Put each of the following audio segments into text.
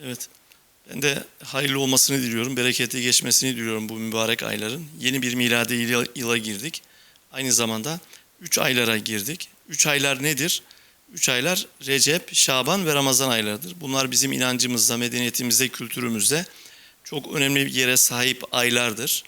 Evet. Ben de hayırlı olmasını diliyorum, bereketli geçmesini diliyorum bu mübarek ayların. Yeni bir miladi yıla, girdik. Aynı zamanda 3 aylara girdik. 3 aylar nedir? 3 aylar Recep, Şaban ve Ramazan aylarıdır. Bunlar bizim inancımızda, medeniyetimizde, kültürümüzde çok önemli bir yere sahip aylardır.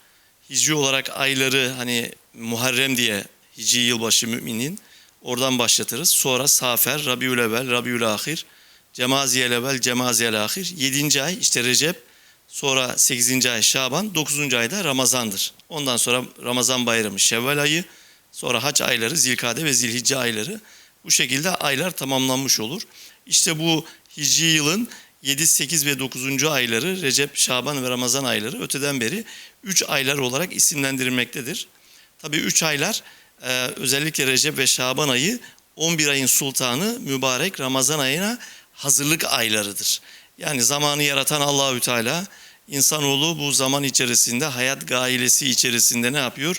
Hicri olarak ayları hani Muharrem diye Hicri yılbaşı müminin oradan başlatırız. Sonra Safer, Rabiül Evvel, Rabiül Ahir, Cemaziyel Evvel, Cemaziyel Ahir. 7. ay işte Recep, sonra 8. ay Şaban, 9. ayda Ramazan'dır. Ondan sonra Ramazan bayramı Şevval ayı, sonra hac ayları Zilkade ve Zilhicce ayları. Bu şekilde aylar tamamlanmış olur. İşte bu Hicri yılın 7, 8 ve 9. ayları Recep, Şaban ve Ramazan ayları öteden beri 3 aylar olarak isimlendirilmektedir. Tabii 3 aylar e, özellikle Recep ve Şaban ayı 11 ayın sultanı mübarek Ramazan ayına hazırlık aylarıdır. Yani zamanı yaratan Allahü Teala insanoğlu bu zaman içerisinde hayat gailesi içerisinde ne yapıyor?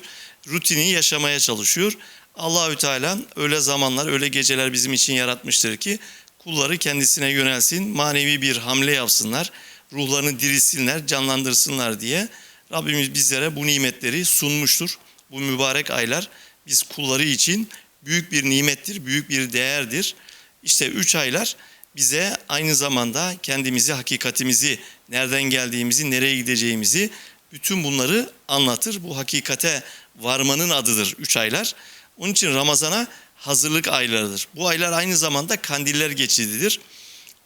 Rutini yaşamaya çalışıyor. Allahü Teala öyle zamanlar, öyle geceler bizim için yaratmıştır ki kulları kendisine yönelsin, manevi bir hamle yapsınlar, ruhlarını dirilsinler, canlandırsınlar diye Rabbimiz bizlere bu nimetleri sunmuştur. Bu mübarek aylar biz kulları için büyük bir nimettir, büyük bir değerdir. İşte üç aylar bize aynı zamanda kendimizi, hakikatimizi, nereden geldiğimizi, nereye gideceğimizi bütün bunları anlatır. Bu hakikate varmanın adıdır üç aylar. Onun için Ramazan'a hazırlık aylarıdır. Bu aylar aynı zamanda kandiller geçididir.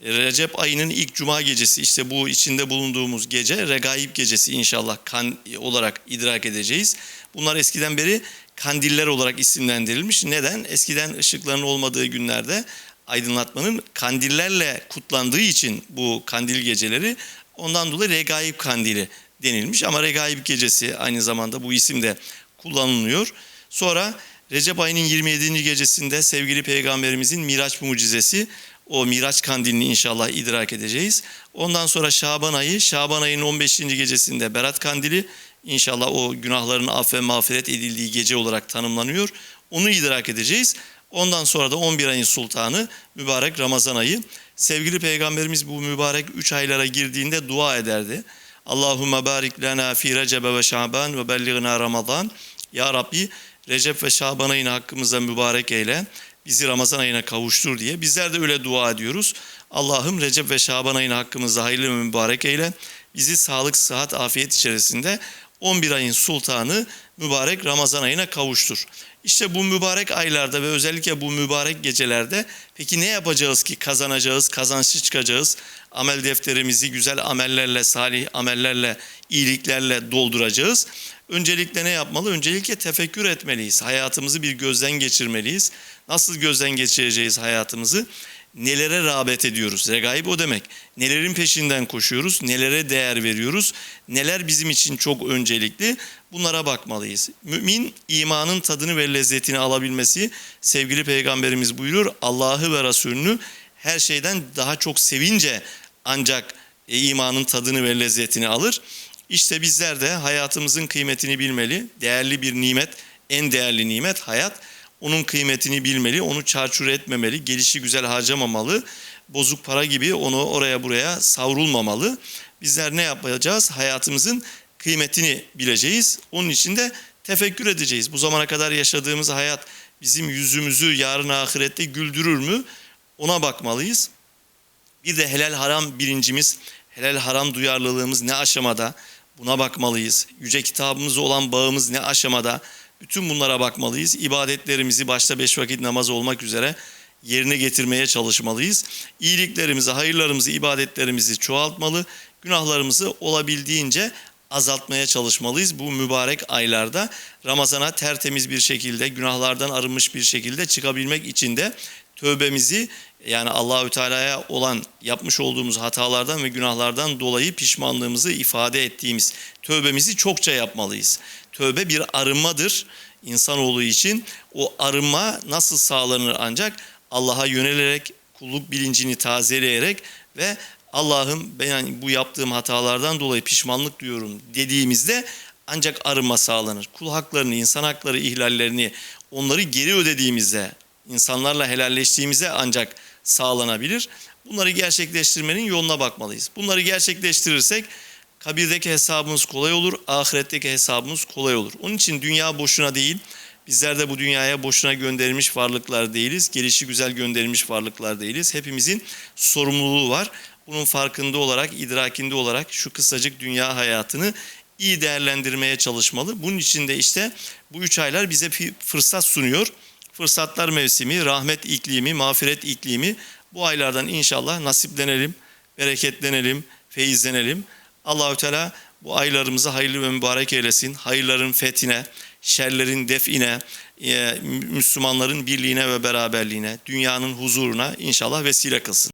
Recep ayının ilk cuma gecesi işte bu içinde bulunduğumuz gece Regaib gecesi inşallah kan olarak idrak edeceğiz. Bunlar eskiden beri kandiller olarak isimlendirilmiş. Neden? Eskiden ışıkların olmadığı günlerde aydınlatmanın kandillerle kutlandığı için bu kandil geceleri ondan dolayı Regaib kandili denilmiş. Ama Regaib gecesi aynı zamanda bu isim de kullanılıyor. Sonra Recep ayının 27. gecesinde sevgili peygamberimizin Miraç mucizesi o Miraç kandilini inşallah idrak edeceğiz. Ondan sonra Şaban ayı, Şaban ayının 15. gecesinde Berat kandili inşallah o günahların af ve mağfiret edildiği gece olarak tanımlanıyor. Onu idrak edeceğiz. Ondan sonra da 11 ayın sultanı mübarek Ramazan ayı. Sevgili peygamberimiz bu mübarek 3 aylara girdiğinde dua ederdi. Allahümme barik lana fi Recebe ve Şaban ve belliğna Ramazan. Ya Rabbi Recep ve Şaban ayını hakkımızda mübarek eyle. Bizi Ramazan ayına kavuştur diye. Bizler de öyle dua ediyoruz. Allah'ım Recep ve Şaban ayını hakkımızda hayırlı ve mübarek eyle. Bizi sağlık, sıhhat, afiyet içerisinde 11 ayın sultanı mübarek Ramazan ayına kavuştur. İşte bu mübarek aylarda ve özellikle bu mübarek gecelerde peki ne yapacağız ki kazanacağız, kazançlı çıkacağız? Amel defterimizi güzel amellerle, salih amellerle, iyiliklerle dolduracağız. Öncelikle ne yapmalı? Öncelikle tefekkür etmeliyiz. Hayatımızı bir gözden geçirmeliyiz. Nasıl gözden geçireceğiz hayatımızı? Nelere rağbet ediyoruz? Regaib o demek. Nelerin peşinden koşuyoruz? Nelere değer veriyoruz? Neler bizim için çok öncelikli? Bunlara bakmalıyız. Mümin imanın tadını ve lezzetini alabilmesi sevgili peygamberimiz buyurur. Allah'ı ve Resulünü her şeyden daha çok sevince ancak e, imanın tadını ve lezzetini alır. İşte bizler de hayatımızın kıymetini bilmeli. Değerli bir nimet, en değerli nimet hayat. Onun kıymetini bilmeli, onu çarçur etmemeli, gelişi güzel harcamamalı. Bozuk para gibi onu oraya buraya savrulmamalı. Bizler ne yapacağız? Hayatımızın kıymetini bileceğiz. Onun için de tefekkür edeceğiz. Bu zamana kadar yaşadığımız hayat bizim yüzümüzü yarın ahirette güldürür mü? Ona bakmalıyız. Bir de helal haram bilincimiz, helal haram duyarlılığımız ne aşamada? Buna bakmalıyız. Yüce kitabımız olan bağımız ne aşamada? Bütün bunlara bakmalıyız. İbadetlerimizi başta beş vakit namaz olmak üzere yerine getirmeye çalışmalıyız. İyiliklerimizi, hayırlarımızı, ibadetlerimizi çoğaltmalı. Günahlarımızı olabildiğince azaltmaya çalışmalıyız bu mübarek aylarda. Ramazana tertemiz bir şekilde, günahlardan arınmış bir şekilde çıkabilmek için de tövbemizi yani Allahü Teala'ya olan yapmış olduğumuz hatalardan ve günahlardan dolayı pişmanlığımızı ifade ettiğimiz tövbemizi çokça yapmalıyız. Tövbe bir arınmadır insanoğlu için. O arınma nasıl sağlanır ancak Allah'a yönelerek, kulluk bilincini tazeleyerek ve Allah'ım ben bu yaptığım hatalardan dolayı pişmanlık duyuyorum dediğimizde ancak arınma sağlanır. Kul haklarını, insan hakları ihlallerini onları geri ödediğimizde, insanlarla helalleştiğimizde ancak sağlanabilir. Bunları gerçekleştirmenin yoluna bakmalıyız. Bunları gerçekleştirirsek kabirdeki hesabımız kolay olur, ahiretteki hesabımız kolay olur. Onun için dünya boşuna değil, bizler de bu dünyaya boşuna gönderilmiş varlıklar değiliz. Gelişi güzel gönderilmiş varlıklar değiliz. Hepimizin sorumluluğu var. Bunun farkında olarak, idrakinde olarak şu kısacık dünya hayatını iyi değerlendirmeye çalışmalı. Bunun için de işte bu üç aylar bize bir fırsat sunuyor. Fırsatlar mevsimi, rahmet iklimi, mağfiret iklimi bu aylardan inşallah nasiplenelim, bereketlenelim, feyizlenelim. Allahü Teala bu aylarımızı hayırlı ve mübarek eylesin. Hayırların fethine, şerlerin define, e, Müslümanların birliğine ve beraberliğine, dünyanın huzuruna inşallah vesile kılsın.